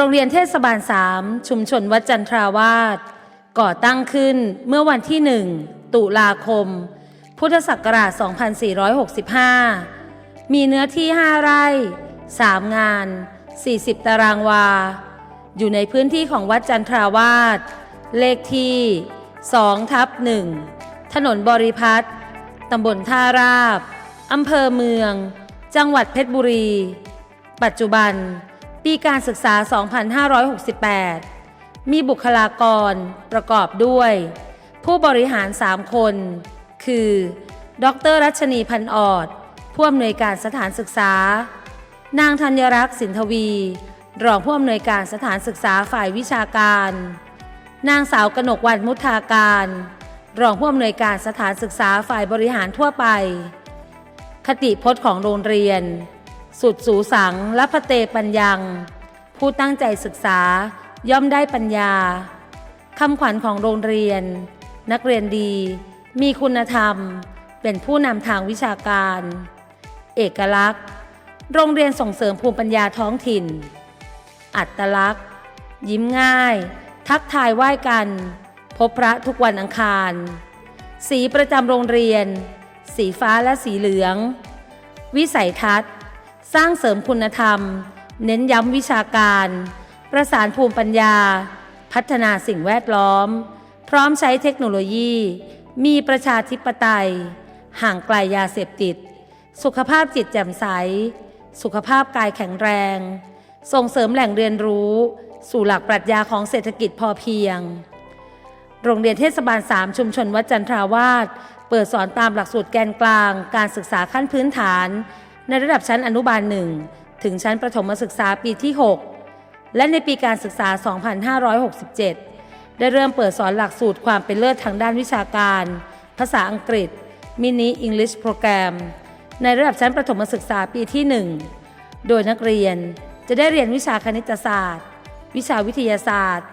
โรงเรียนเทศบาล3ชุมชนวัดจันทราวาสก่อตั้งขึ้นเมื่อวันที่1ตุลาคม พุทธศักราช 2465 มีเนื้อที่ 5 ไร่ 3 งาน 40 ตารางวา อยู่ในพื้นที่ของวัดจันทราวาสเลขที่2ทับ1ถนนบริพัตรตำบลท่าราบ อำเภอเมือง จังหวัดเพชรบุรี ปัจจุบัน ปีการศึกษา 2568 มีบุคลากรประกอบด้วย ผู้บริหาร 3 คน คือ ดรรัชนีพันออด ผู้อำนวยการสถานศึกษา นางธัญรักษ์สินทวี รองผู้อำนวยการสถานศึกษาฝ่ายวิชาการ นางสาวกนกวันมุทาการ รองผู้อำนวยการสถานศึกษาฝ่ายบริหารทั่วไป คติพจน์ของโรงเรียน สุดสูสังและพระเตปัญญัง ผู้ตั้งใจศึกษาย่อมได้ปัญญาคำขวัญของโรงเรียน นักเรียนดี มีคุณธรรม เป็นผู้นำทางวิชาการ เอกลักษณ์ โรงเรียนส่งเสริมภูมิปัญญาท้องถิ่น อัตลักษณ์ ยิ้มง่าย ทักทายไหว้กัน พบพระทุกวันอังคาร สีประจำโรงเรียน สีฟ้าและสีเหลือง วิสัยทัศน์ สร้างเสริมคุณธรรม เน้นย้ำวิชาการ ประสานภูมิปัญญา พัฒนาสิ่งแวดล้อม พร้อมใช้เทคโนโลยี มีประชาธิปไตย ห่างไกลยาเสพติด สุขภาพจิตแจ่มใส สุขภาพกายแข็งแรง ส่งเสริมแหล่งเรียนรู้ สู่หลักปรัชญาของเศรษฐกิจพอเพียง โรงเรียนเทศบาล 3 ชุมชนวัดจันทราวาสเปิดสอนตามหลักสูตรแกนกลาง การศึกษาขั้นพื้นฐาน ในระดับชั้นอนุบาล1ถึงชั้นประถมศึกษาปีที่ 6 และในปีการศึกษา 2567 ได้เริ่มเปิดสอนหลักสูตรความเป็นเลิศทางด้านวิชาการ ภาษาอังกฤษมินิอังกฤษโปรแกรมในระดับชั้นประถมศึกษาปีที่ 1 โดยนักเรียนจะได้เรียนวิชาคณิตศาสตร์ วิชาวิทยาศาสตร์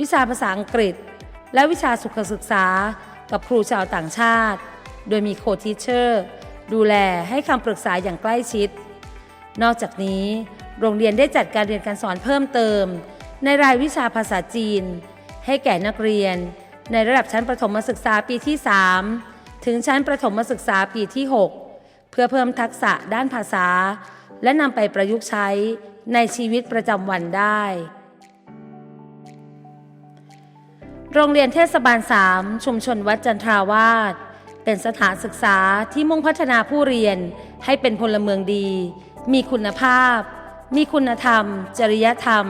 วิชาภาษาอังกฤษ และวิชาสุขศึกษา กับครูชาวต่างชาติ โดยมีโคทีเชอร์ ดูแลให้คำปรึกษาอย่างใกล้ชิด นอกจากนี้ โรงเรียนได้จัดการเรียนการสอนเพิ่มเติม ในรายวิชาภาษาจีน ให้แก่นักเรียน ในระดับชั้นประถมศึกษาปีที่ 3 ถึงชั้นประถมศึกษาปีที่ 6 เพื่อเพิ่มทักษะด้านภาษา และนำไปประยุกต์ใช้ในชีวิตประจำวันได้ โรงเรียนเทศบาล 3 ชุมชนวัดจันทราวาส เป็นสถานศึกษาที่มุ่งพัฒนาผู้เรียนให้เป็นพลเมืองดี มีคุณภาพ มีคุณธรรม จริยธรรม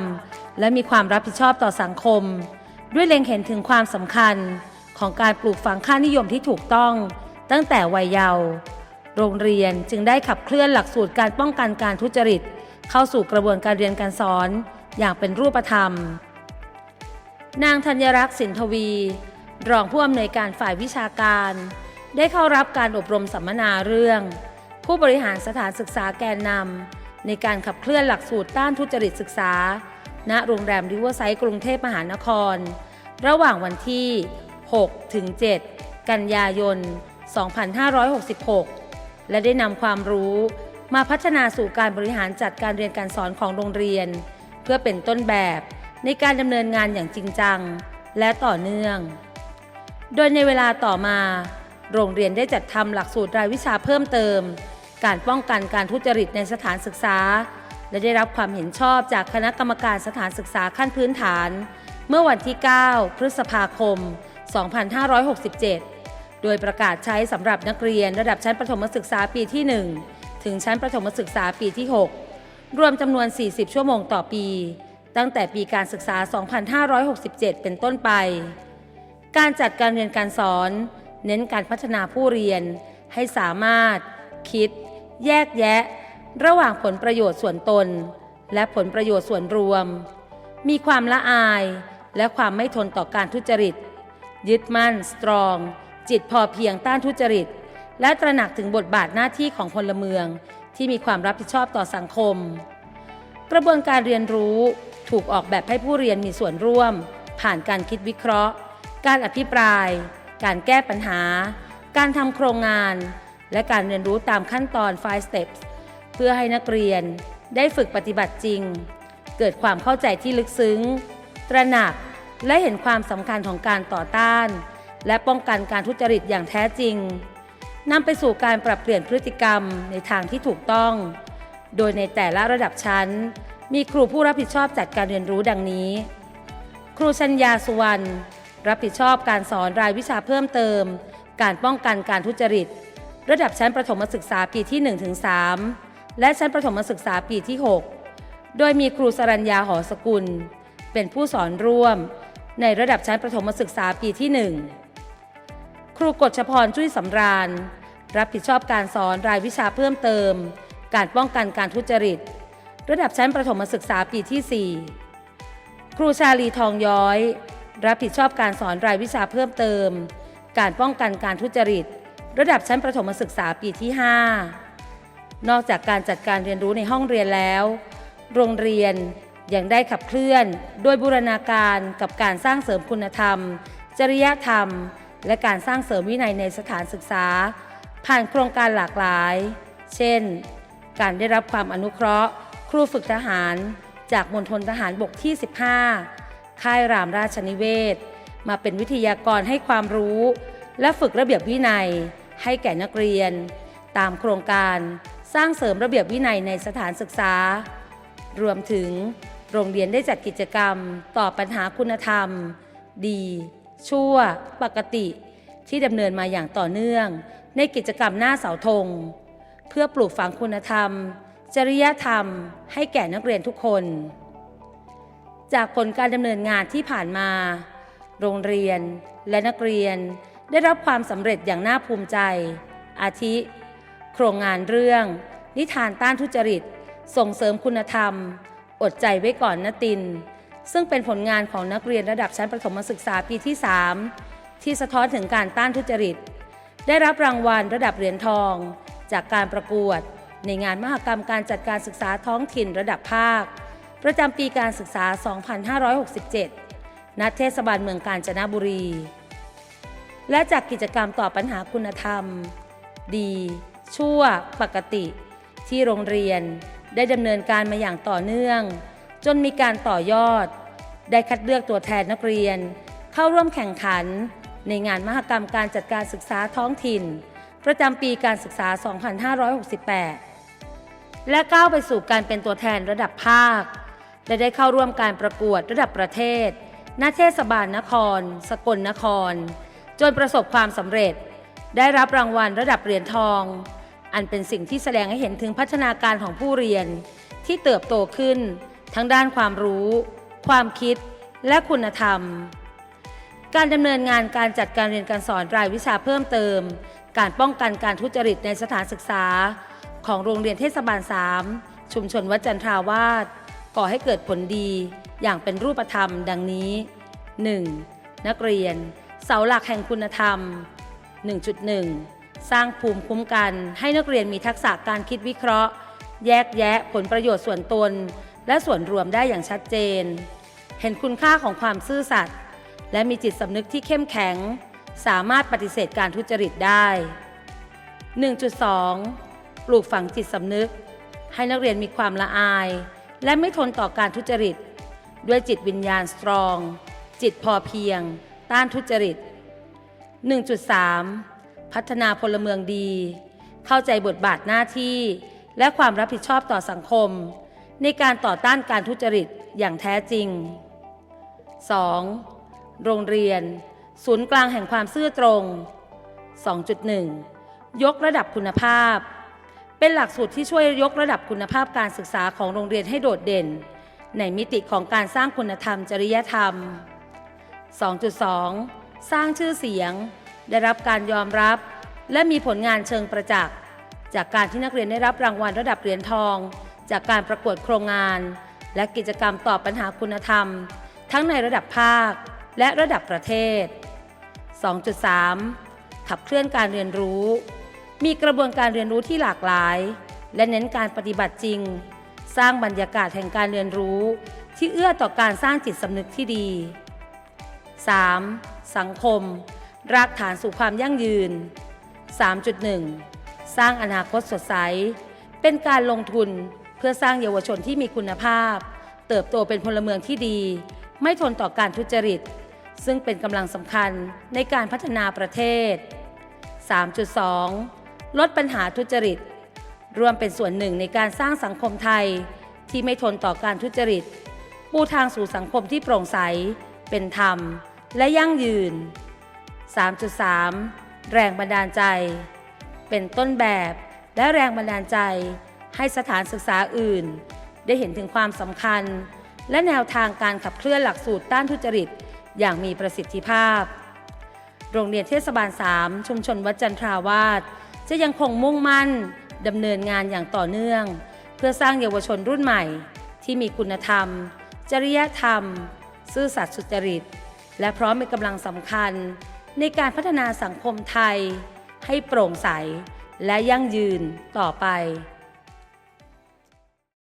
และมีความรับผิดชอบต่อสังคม ด้วยเล็งเห็นถึงความสำคัญของการปลูกฝังค่านิยมที่ถูกต้อง ตั้งแต่วัยเยาว์โรงเรียนจึงได้ขับเคลื่อนหลักสูตรการป้องกันการทุจริต เข้าสู่กระบวนการเรียนการสอนอย่างเป็นรูปธรรม นางธัญรักษ์สินทวี รองผู้อำนวยการฝ่ายวิชาการ ได้เข้ารับการอบรมสัมมนาเรื่อง ผู้บริหารสถานศึกษาแกนนำในการขับเคลื่อนหลักสูตรต้านทุจริตศึกษา ณโรงแรมริเวอร์ไซต์กรุงเทพมหานคร ระหว่างวันที่ 6 ถึง 7 กันยายน 2566 และได้นำความรู้มาพัฒนาสู่การบริหารจัดการเรียนการสอนของโรงเรียน เพื่อเป็นต้นแบบในการดำเนินงานอย่างจริงจัง และต่อเนื่อง โดยในเวลาต่อมา โรงเรียนได้จัดทำหลักสูตรรายวิชาเพิ่มเติม การป้องกันการทุจริตในสถานศึกษา และได้รับความเห็นชอบจากคณะกรรมการสถานศึกษาขั้นพื้นฐาน เมื่อวันที่ 9 พฤษภาคม 2567 โดยประกาศใช้สำหรับนักเรียนระดับชั้นประถมศึกษาปีที่ 1 ถึงชั้นประถมศึกษาปีที่ 6 รวมจำนวน 40 ชั่วโมงต่อปี ตั้งแต่ปีการศึกษา 2567 เป็นต้นไป การจัดการเรียนการสอน เน้นการพัฒนาผู้เรียน ให้สามารถ คิด แยกแยะ ระหว่างผลประโยชน์ส่วนตน และผลประโยชน์ส่วนรวม มีความละอายและความไม่ทนต่อการทุจริต ยึดมั่นสตรอง จิตพอเพียงต้านทุจริต และตระหนักถึงบทบาทหน้าที่ของพลเมือง ที่มีความรับผิดชอบต่อสังคม กระบวนการเรียนรู้ถูกออกแบบให้ผู้เรียนมีส่วนร่วม ผ่านการคิดวิเคราะห์ การอภิปราย การแก้ปัญหา การทำโครงงาน และการเรียนรู้ตามขั้นตอน 5 steps เพื่อให้นักเรียนได้ฝึกปฏิบัติจริง เกิดความเข้าใจที่ลึกซึ้ง ตระหนักและเห็นความสำคัญของการต่อต้าน และป้องกันการทุจริตอย่างแท้จริงนำไปสู่การปรับเปลี่ยนพฤติกรรมในทางที่ถูกต้อง โดยในแต่ละระดับชั้น มีครูผู้รับผิดชอบจัดการเรียนรู้ดังนี้ ครูชัญญาสุวรรณ รับผิดชอบการสอนรายวิชาเพิ่มเติม การป้องกันการทุจริต ระดับชั้นประถมศึกษาปีที่ 1-3 และชั้นประถมศึกษาปีที่ 6 โดยมีครูสรัญญาหอสกุล เป็นผู้สอนร่วม ในระดับชั้นประถมศึกษาปีที่ 1 ครูกฎชพรจุ้ยสำราญ รับผิดชอบการสอนรายวิชาเพิ่มเติม การป้องกันการทุจริต ระดับชั้นประถมศึกษาปีที่ 4 ครูชาลีทองย้อย รับผิดชอบการสอนรายวิชาเพิ่มเติม การป้องกันการทุจริต ระดับชั้นประถมศึกษาปีที่ 5 นอกจากการจัดการเรียนรู้ในห้องเรียนแล้ว โรงเรียนยังได้ขับเคลื่อนโดยบูรณาการกับการสร้างเสริมคุณธรรม จริยธรรม และการสร้างเสริมวินัยในสถานศึกษา ผ่านโครงการหลากหลาย เช่น การได้รับความอนุเคราะห์ ครูฝึกทหาร จากมณฑลทหารบกที่ 15 ค่ายรามราชนิเวศ มาเป็นวิทยากรให้ความรู้ และฝึกระเบียบวินัย ให้แก่นักเรียน ตามโครงการสร้างเสริมระเบียบวินัยในสถานศึกษา รวมถึงโรงเรียนได้จัดกิจกรรมต่อบปัญหาคุณธรรม ดี ชั่ว ปกติ ที่ดำเนินมาอย่างต่อเนื่อง ในกิจกรรมหน้าเสาธง เพื่อปลูกฝังคุณธรรม จริยธรรม ให้แก่นักเรียนทุกคน จากผลการดำเนินงานที่ผ่านมา โรงเรียนและนักเรียนได้รับความสำเร็จอย่างน่าภูมิใจ อาทิ โครงงานเรื่อง นิทานต้านทุจริต ส่งเสริมคุณธรรม อดใจไว้ก่อนนะติน ซึ่งเป็นผลงานของนักเรียนระดับชั้นประถมศึกษาปีที่ 3 ที่สะท้อนถึงการต้านทุจริต ได้รับรางวัลระดับเหรียญทอง จากการประกวด ในงานมหกรรมการจัดการศึกษาท้องถิ่นระดับภาค ประจำปีการศึกษา 2567 ณ เทศบาลเมืองกาญจนบุรี และจากกิจกรรมต่อปัญหาคุณธรรม ดี ชั่ว ปกติ ที่โรงเรียนได้ดำเนินการมาอย่างต่อเนื่อง จนมีการต่อยอด ได้คัดเลือกตัวแทนนักเรียน เข้าร่วมแข่งขัน ในงานมหกรรมการจัดการศึกษาท้องถิ่น ประจำปีการศึกษา 2568 และก้าวไปสู่การเป็นตัวแทนระดับภาค และได้เข้าร่วมการประกวดระดับประเทศ ณ เทศบาลนคร สกลนคร จนประสบความสำเร็จ ได้รับรางวัลระดับเหรียญทอง อันเป็นสิ่งที่แสดงให้เห็นถึงพัฒนาการของผู้เรียน ที่เติบโตขึ้น ทั้งด้านความรู้ ความคิด และคุณธรรม การดำเนินงานการจัดการเรียนการสอนรายวิชาเพิ่มเติม การป้องกันการทุจริตในสถานศึกษา ของโรงเรียนเทศบาล 3 ชุมชนวัดจันทราวาส ก่อให้เกิดผลดีอย่างเป็นรูปธรรมดังนี้ 1. นักเรียน เสาหลักแห่งคุณธรรม 1.1 สร้างภูมิคุ้มกันให้นักเรียนมีทักษะการคิดวิเคราะห์ แยกแยะผลประโยชน์ส่วนตน และส่วนรวมได้อย่างชัดเจน เห็นคุณค่าของความซื่อสัตย์และมีจิตสำนึกที่เข้มแข็ง สามารถปฏิเสธการทุจริตได้ 1.2 ปลูกฝังจิตสำนึก ให้นักเรียนมีความละอาย และไม่ทนต่อการทุจริต ด้วยจิตวิญญาณสตรอง จิตพอเพียง ต้านทุจริต 1.3 พัฒนาพลเมืองดี เข้าใจบทบาทหน้าที่ และความรับผิดชอบต่อสังคม ในการต่อต้านการทุจริตอย่างแท้จริง 2. โรงเรียน ศูนย์กลางแห่งความซื่อตรง 2.1 ยกระดับคุณภาพ เป็นหลักสูตรที่ช่วยยกระดับคุณภาพการศึกษาของโรงเรียนให้โดดเด่น ในมิติของการสร้างคุณธรรมจริยธรรม 2.2 สร้างชื่อเสียง ได้รับการยอมรับ และมีผลงานเชิงประจักษ์ จากการที่นักเรียนได้รับรางวัลระดับเหรียญทอง จากการประกวดโครงงาน และกิจกรรมตอบปัญหาคุณธรรม ทั้งในระดับภาคและระดับประเทศ 2.3 ขับเคลื่อนการเรียนรู้ มีกระบวนการเรียนรู้ที่หลากหลาย และเน้นการปฏิบัติจริง สร้างบรรยากาศแห่งการเรียนรู้ ที่เอื้อต่อการสร้างจิตสำนึกที่ดี 3. สังคม รากฐานสู่ความยั่งยืน 3.1 สร้างอนาคตสดใส เป็นการลงทุนเพื่อสร้างเยาวชนที่มีคุณภาพ เติบโตเป็นพลเมืองที่ดี ไม่ทนต่อการทุจริต ซึ่งเป็นกำลังสำคัญในการพัฒนาประเทศ 3.2 ลดปัญหาทุจริต รวมเป็นส่วนหนึ่งในการสร้างสังคมไทย ที่ไม่ทนต่อการทุจริต ปูทางสู่สังคมที่โปร่งใส เป็นธรรม และยั่งยืน 3.3 แรงบันดาลใจ เป็นต้นแบบและแรงบันดาลใจ ให้สถานศึกษาอื่น ได้เห็นถึงความสำคัญ และแนวทางการขับเคลื่อนหลักสูตรต้านทุจริต อย่างมีประสิทธิภาพ โรงเรียนเทศบาล 3 ชุมชนวัดจันทราวาส จะยังคงมุ่งมั่นดำเนินงานอย่างต่อเนื่อง เพื่อสร้างเยาวชนรุ่นใหม่ ที่มีคุณธรรม จริยธรรม ซื่อสัตย์สุจริต และพร้อมเป็นกำลังสำคัญ ในการพัฒนาสังคมไทย ให้โปร่งใสและยั่งยืนต่อไป